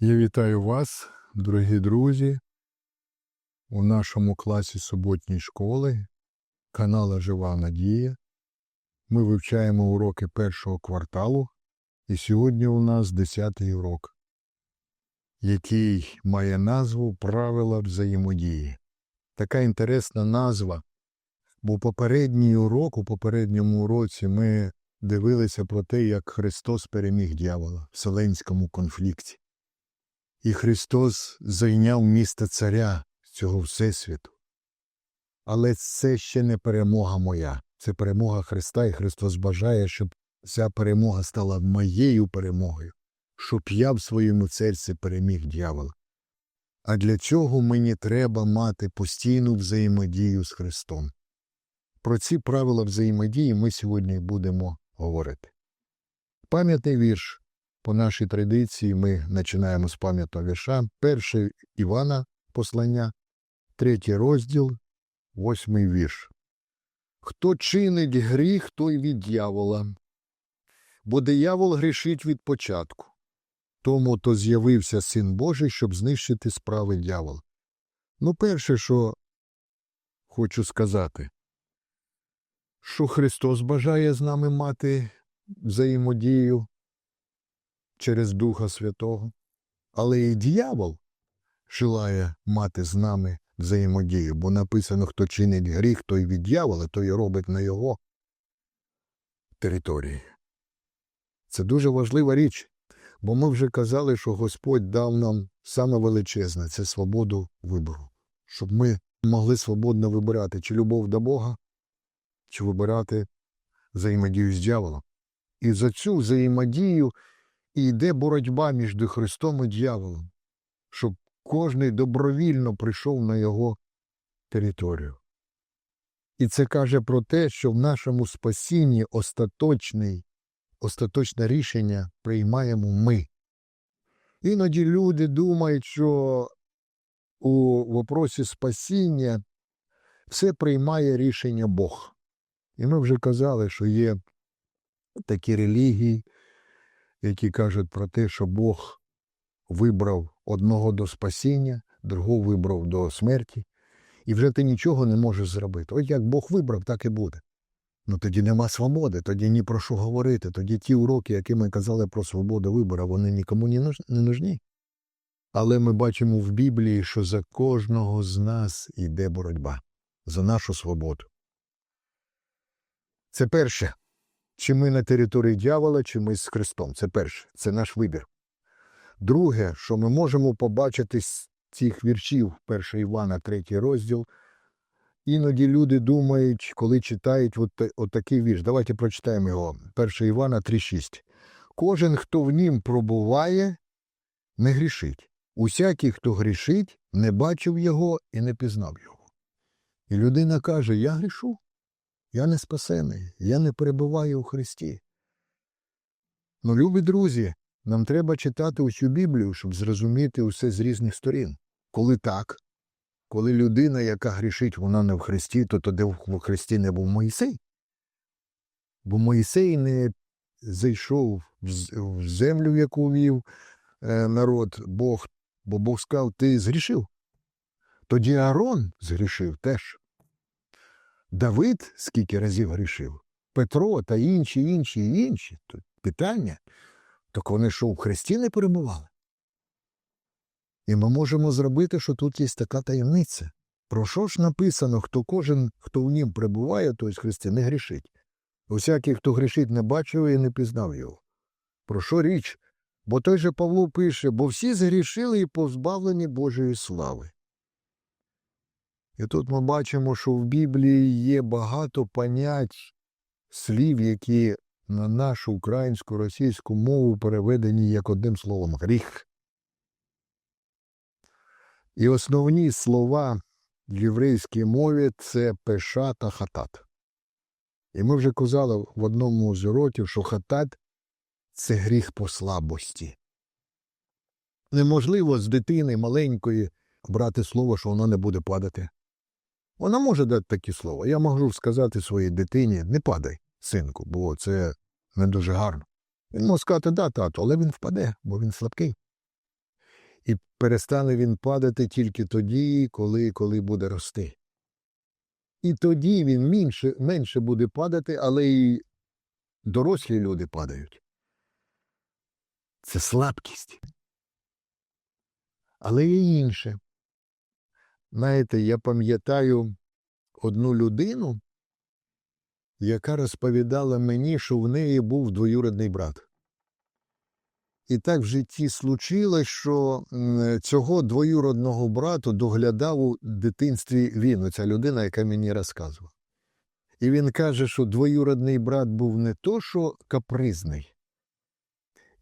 Я вітаю вас, дорогі друзі, у нашому класі суботньої школи канала Жива Надія. Ми вивчаємо уроки першого кварталу, і сьогодні у нас 10-й урок, який має назву Правила взаємодії. Така інтересна назва, бо попередній урок, у попередньому уроці ми дивилися про те, як Христос переміг дьявола в вселенському конфлікті. І Христос зайняв місце царя цього Всесвіту. Але це ще не перемога моя, це перемога Христа, і Христос бажає, щоб ця перемога стала моєю перемогою, щоб я в своєму серці переміг дьявола. А для цього мені треба мати постійну взаємодію з Христом. Про ці правила взаємодії ми сьогодні будемо говорити. Пам'ятний вірш по нашій традиції ми починаємо з пам'ятного вірша. Перше Івана послання, третій розділ, восьмий вірш. Хто чинить гріх, той від дьявола, бо диявол грішить від початку. Тому то з'явився Син Божий, щоб знищити справи дьявола. Ну, перше, що хочу сказати, що Христос бажає з нами мати взаємодію через Духа Святого, але і дьявол желає мати з нами взаємодію, бо написано, хто чинить гріх, той від дьявола, той робить на його території. Це дуже важлива річ, бо ми вже казали, що Господь дав нам саме величезне це свободу вибору, щоб ми могли свободно вибирати чи любов до Бога, чи вибирати взаємодію з дьяволом. І за цю взаємодію і йде боротьба між Христом і дьяволом, щоб кожний добровільно прийшов на його територію. І це каже про те, що в нашому спасінні остаточний, остаточне рішення приймаємо ми. Іноді люди думають, що у вопросі спасіння все приймає рішення Бог. І ми вже казали, що є такі релігії, які кажуть про те, що Бог вибрав одного до спасіння, другого вибрав до смерті, і вже ти нічого не можеш зробити. От як Бог вибрав, так і буде. Ну тоді нема свободи, тоді ні про що говорити. Тоді ті уроки, які ми казали про свободу вибору, вони нікому не нужні. Але ми бачимо в Біблії, що за кожного з нас йде боротьба за нашу свободу. Це перше. Чи ми на території дьявола, чи ми з Христом. Це перше, це наш вибір. Друге, що ми можемо побачити з цих віршів 1 Івана, 3 розділ. Іноді люди думають, коли читають от, от такий вірш. Давайте прочитаємо його. 1 Івана 3,6. Кожен, хто в нім пробуває, не грішить. Усякий, хто грішить, не бачив його і не пізнав його. І людина каже: Я грішу. Я не спасений, я не перебуваю у Христі. Ну, любі друзі, нам треба читати усю Біблію, щоб зрозуміти усе з різних сторін. Коли так, коли людина, яка грішить, вона не в Христі, то тоді в Христі не був Моїсей. Бо Моїсей не зайшов в землю, в яку вів е, народ Бог, бо Бог сказав, ти згрішив. Тоді Аарон згрішив теж. Давид скільки разів грішив, Петро та інші, інші інші. Тут питання, так вони що в Христі не перебували? І ми можемо зробити, що тут є така таємниця. Про що ж написано, хто кожен, хто в нім перебуває, той з Христі, не грішить. Усякий, хто грішить, не бачив і не пізнав його. Про що річ? Бо той же Павло пише, бо всі згрішили і позбавлені Божої слави. І тут ми бачимо, що в Біблії є багато понять слів, які на нашу українську російську мову переведені як одним словом гріх. І основні слова в єврейській мові це пеша та хатат. І ми вже казали в одному з уроків, що хатат це гріх по слабості. Неможливо з дитини маленької брати слово, що воно не буде падати. Вона може дати такі слова. Я можу сказати своїй дитині не падай, синку, бо це не дуже гарно. Він може сказати, да, тату, але він впаде, бо він слабкий. І перестане він падати тільки тоді, коли, коли буде рости. І тоді він менше, менше буде падати, але і дорослі люди падають. Це слабкість. Але є інше. Знаєте, я пам'ятаю одну людину, яка розповідала мені, що в неї був двоюродний брат. І так в житті случилось, що цього двоюродного брату доглядав у дитинстві він, оця людина, яка мені розказувала. І він каже, що двоюродний брат був не то, що капризний,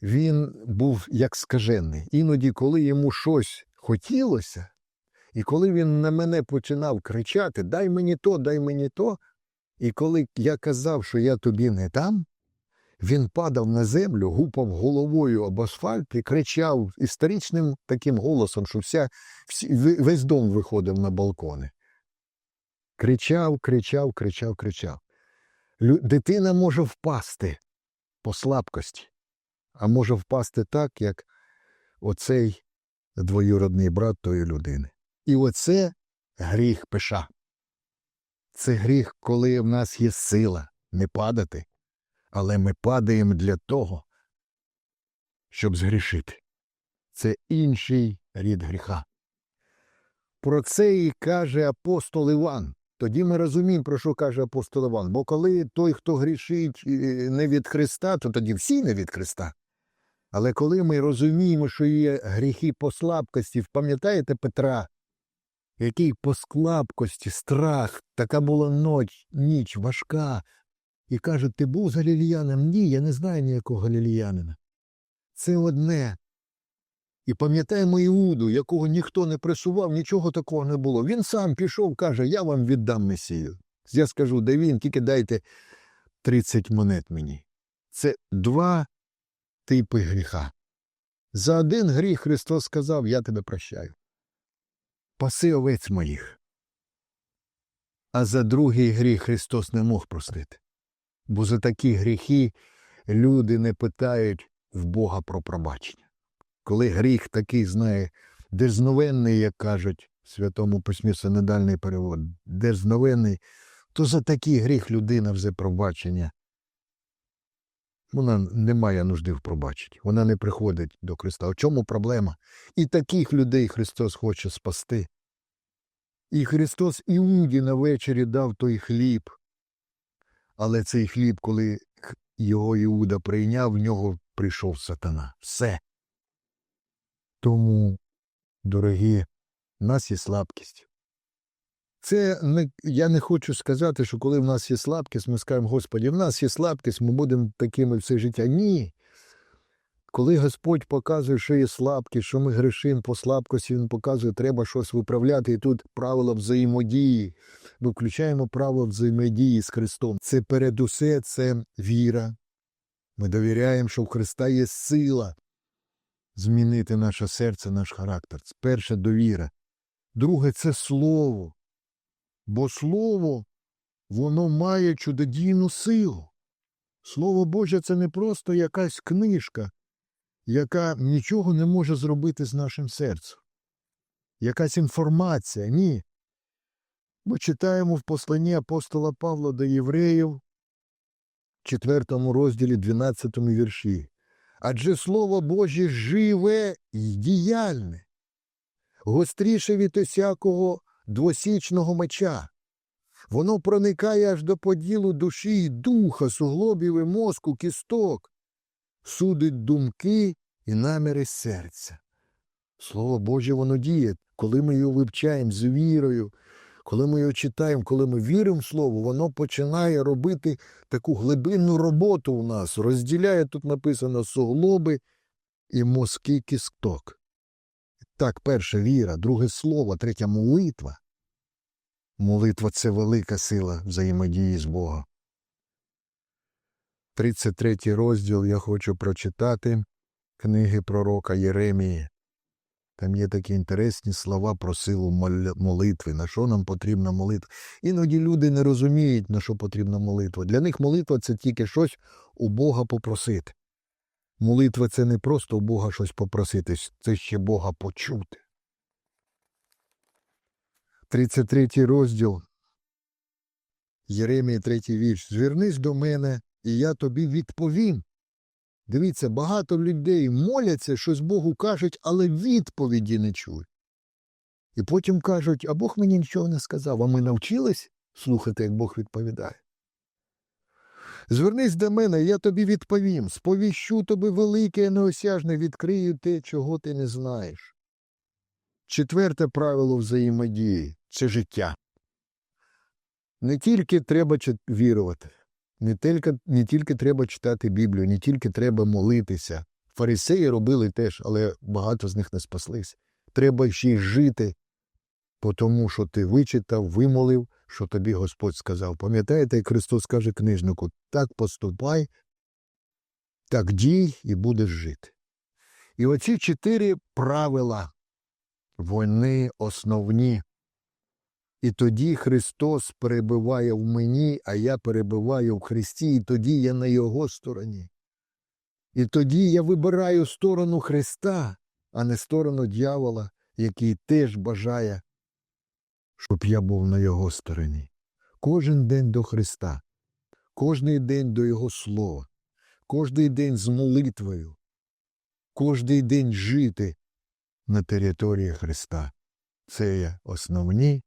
він був як скажений. Іноді, коли йому щось хотілося, і коли він на мене починав кричати Дай мені то, дай мені то. І коли я казав, що я тобі не дам, він падав на землю, гупав головою об асфальт і кричав історичним таким голосом, що вся, весь дом виходив на балкони. Кричав, кричав, кричав, кричав. Дитина може впасти по слабкості, а може впасти так, як оцей двоюродний брат тої людини. І оце гріх пиша. Це гріх, коли в нас є сила не падати, але ми падаємо для того, щоб згрішити. Це інший рід гріха. Про це і каже апостол Іван. Тоді ми розуміємо, про що каже апостол Іван. Бо коли той, хто грішить е, не від Христа, то тоді всі не від Христа. Але коли ми розуміємо, що є гріхи по слабкості, пам'ятаєте Петра, який по слабкості, страх, така була ноч, ніч важка. І каже, ти був з галіліяном? Ні, я не знаю ніякого галіліянина. Це одне. І пам'ятаємо Іуду, якого ніхто не пресував, нічого такого не було. Він сам пішов, каже, я вам віддам Месію. Я скажу, де він, тільки дайте 30 монет мені. Це два типи гріха. За один гріх Христос сказав, я тебе прощаю. Паси овець моїх. А за другий гріх Христос не мог простити. Бо за такі гріхи люди не питають в Бога про пробачення. Коли гріх такий, знає, дерзновенний, як кажуть в Святому Письмі Синодальний перевод, дерзновенний, то за такий гріх людина вже пробачення. Вона не має нужди в пробаченні. Вона не приходить до Христа. У чому проблема? І таких людей Христос хоче спасти. І Христос Іуді на вечері дав той хліб. Але цей хліб, коли його Іуда прийняв, в нього прийшов сатана. Все. Тому, дорогі, в нас є слабкість. Це не, я не хочу сказати, що коли в нас є слабкість, ми скажемо, Господі, в нас є слабкість, ми будемо такими все життя. Ні. Коли Господь показує, що є слабкість, що ми грішимо по слабкості, Він показує, треба щось виправляти. І тут правила взаємодії. Ми включаємо правила взаємодії з Христом. Це передусе це віра. Ми довіряємо, що в Христа є сила змінити наше серце, наш характер. Це перше довіра. Друге це слово. Бо слово, воно має чудодійну силу. Слово Боже це не просто якась книжка, яка нічого не може зробити з нашим серцем. Якась інформація. Ні. Ми читаємо в посланні апостола Павла до євреїв, 4 розділі 12 вірші. Адже Слово Боже живе і діяльне, гостріше від усякого двосічного меча. Воно проникає аж до поділу душі і духа, суглобів і мозку, кісток, судить думки і наміри серця. Слово Боже, воно діє, коли ми його вивчаємо з вірою, коли ми його читаємо, коли ми віримо в Слово, воно починає робити таку глибинну роботу у нас, розділяє тут написано суглоби і мозки кісток. Так, перше віра, друге слово, третя молитва. Молитва це велика сила взаємодії з Богом. 33 розділ я хочу прочитати книги пророка Єремії. Там є такі інтересні слова про силу молитви, на що нам потрібна молитва. Іноді люди не розуміють, на що потрібна молитва. Для них молитва це тільки щось у Бога попросити. Молитва це не просто у Бога щось попросити, це ще Бога почути. 33 розділ. Єремія, третій вірш. Звернись до мене, і я тобі відповім. Дивіться, багато людей моляться, щось Богу кажуть, але відповіді не чують. І потім кажуть, а Бог мені нічого не сказав, а ми навчились слухати, як Бог відповідає. Звернись до мене, я тобі відповім, сповіщу тобі велике і неосяжне, відкрию те, чого ти не знаєш. Четверте правило взаємодії це життя. Не тільки треба вірувати, не тільки, не тільки треба читати Біблію, не тільки треба молитися. Фарисеї робили теж, але багато з них не спаслись. Треба ще й жити, тому, що ти вичитав, вимолив, що тобі Господь сказав. Пам'ятаєте, як Христос каже книжнику, так поступай, так дій і будеш жити. І оці чотири правила, вони основні. І тоді Христос перебуває в мені, а я перебуваю в Христі, і тоді я на Його стороні. І тоді я вибираю сторону Христа, а не сторону дьявола, який теж бажає, щоб я був на Його стороні. Кожен день до Христа, кожний день до Його Слова, кожний день з молитвою, кожний день жити на території Христа. Це є основні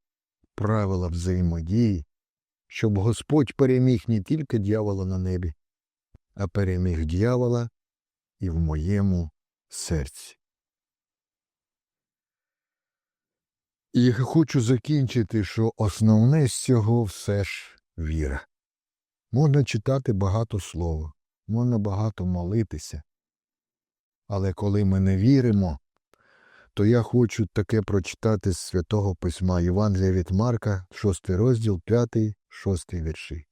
правила взаємодії, щоб Господь переміг не тільки дьявола на небі, а переміг дьявола і в моєму серці. І хочу закінчити, що основне з цього все ж віра. Можна читати багато слова, можна багато молитися. Але коли ми не віримо, то я хочу таке прочитати з святого письма Євангелія від Марка, 6 розділ, 5, 6 вірші.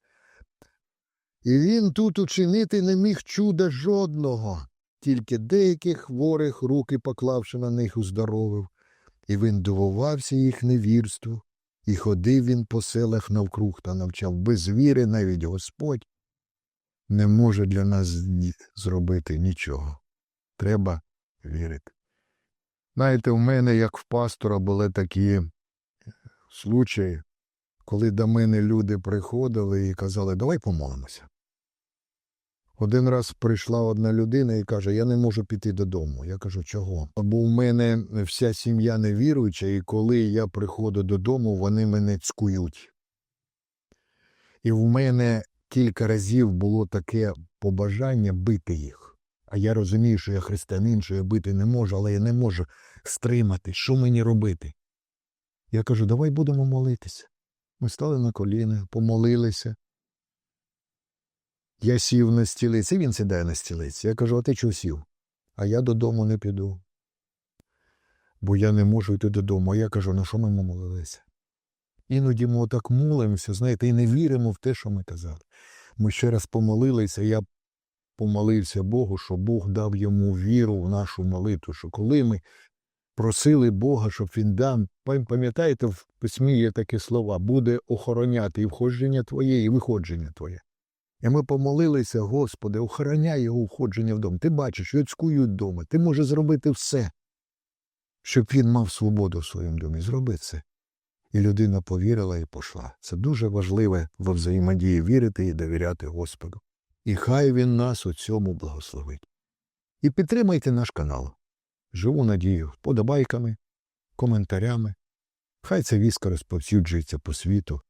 І він тут учинити не міг чуда жодного, тільки деяких хворих руки поклавши на них уздоровив. І він дивувався їх невірству, і ходив він по селах навкруг та навчав. Без віри навіть Господь не може для нас зробити нічого. Треба вірити. Знаєте, у мене, як в пастора, були такі случаї, коли до мене люди приходили і казали, давай помолимося. Один раз прийшла одна людина і каже, я не можу піти додому. Я кажу, чого? Бо в мене вся сім'я невіруюча, і коли я приходжу додому, вони мене цькують. І в мене кілька разів було таке побажання бити їх. А я розумію, що я християнин, що я бити не можу, але я не можу стримати. Що мені робити? Я кажу, давай будемо молитися. Ми стали на коліна, помолилися. Я сів на стілиць, і він сідає на стілиці. Я кажу, а ти чого сів? А я додому не піду. Бо я не можу йти додому. А я кажу, на що ми молилися? Іноді ми отак молимося, знаєте, і не віримо в те, що ми казали. Ми ще раз помолилися, я помолився Богу, що Бог дав йому віру в нашу молитву, що коли ми просили Бога, щоб він дав, пам'ятаєте, в письмі є такі слова, буде охороняти і входження твоє, і виходження твоє. І ми помолилися, Господи, охороняй його входження в дом. Ти бачиш, його цькують вдома. Ти можеш зробити все, щоб він мав свободу в своєму домі. Зроби це. І людина повірила і пішла. Це дуже важливе во взаємодії вірити і довіряти Господу. І хай він нас у цьому благословить. І підтримайте наш канал. Живу надію подобайками, коментарями. Хай ця віска розповсюджується по світу.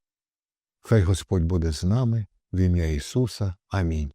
Хай Господь буде з нами в ім'я Ісуса. Амінь.